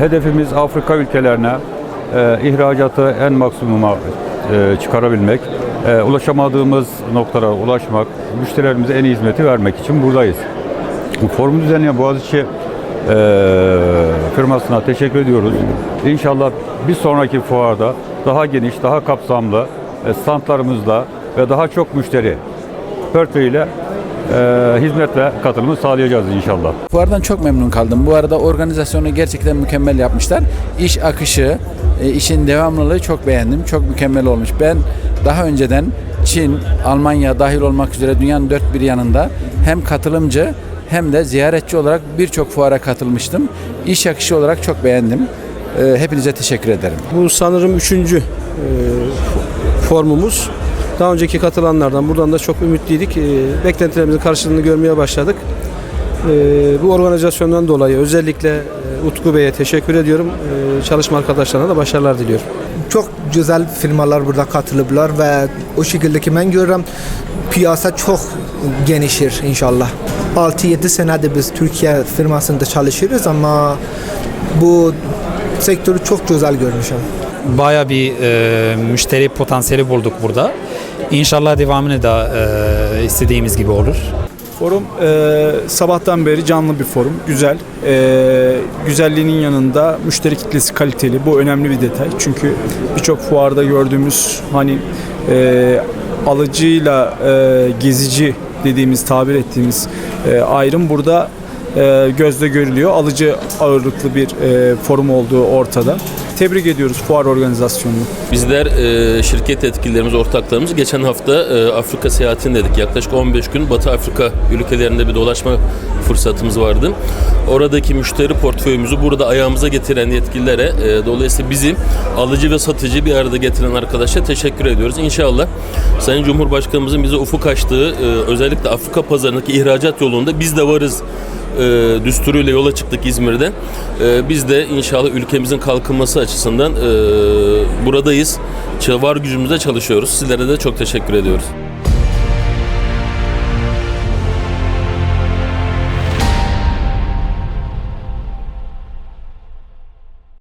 hedefimiz Afrika ülkelerine e, ihracatı en maksimuma e, çıkarabilmek, e, ulaşamadığımız noktalara ulaşmak, müşterilerimize en iyi hizmeti vermek için buradayız. Bu forumu düzenleyen Boğaziçi e, firmasına teşekkür ediyoruz. İnşallah bir sonraki fuarda daha geniş, daha kapsamlı e, standlarımızla ve daha çok müşteri portföyüyle e, hizmetle katılımı sağlayacağız inşallah. Fuardan çok memnun kaldım. Bu arada organizasyonu gerçekten mükemmel yapmışlar. İş akışı, e, işin devamlılığı çok beğendim. Çok mükemmel olmuş. Ben daha önceden Çin, Almanya dahil olmak üzere dünyanın dört bir yanında hem katılımcı hem de ziyaretçi olarak birçok fuara katılmıştım. İş akışı olarak çok beğendim. E, Hepinize teşekkür ederim. Bu sanırım üçüncü e, formumuz. Daha önceki katılanlardan buradan da çok ümitliydik. E, beklentilerimizin karşılığını görmeye başladık. E, bu organizasyondan dolayı özellikle e, Utku Bey'e teşekkür ediyorum. E, çalışma arkadaşlarına da başarılar diliyorum. Çok güzel firmalar burada katılıblar ve o şekilde ki ben görürüm piyasa çok genişir inşallah. 6-7 senedir biz Türkiye firmasında çalışıyoruz ama bu sektörü çok güzel görmüşüm. Baya bir e, müşteri potansiyeli bulduk burada. İnşallah devamını da e, istediğimiz gibi olur. Forum e, sabahtan beri canlı bir forum. Güzel. E, güzelliğinin yanında müşteri kitlesi kaliteli. Bu önemli bir detay. Çünkü birçok fuarda gördüğümüz hani e, alıcıyla e, gezici dediğimiz tabir ettiğimiz e, ayrım burada e, gözle görülüyor. Alıcı ağırlıklı bir e, forum olduğu ortada. Tebrik ediyoruz fuar organizasyonunu. Bizler e, şirket yetkililerimiz, ortaklarımız geçen hafta Afrika seyahatindedik. Yaklaşık 15 gün Batı Afrika ülkelerinde bir dolaşma fırsatımız vardı. Oradaki müşteri portföyümüzü burada ayağımıza getiren yetkililere, e, dolayısıyla bizi alıcı ve satıcı bir arada getiren arkadaşa teşekkür ediyoruz. İnşallah Sayın Cumhurbaşkanımızın bize ufuk açtığı e, özellikle Afrika pazarındaki ihracat yolunda biz de varız e, düsturuyla yola çıktık İzmir'de. E, biz de inşallah ülkemizin kalkınması açısından e, buradayız. Var gücümüzle çalışıyoruz. Sizlere de çok teşekkür ediyoruz.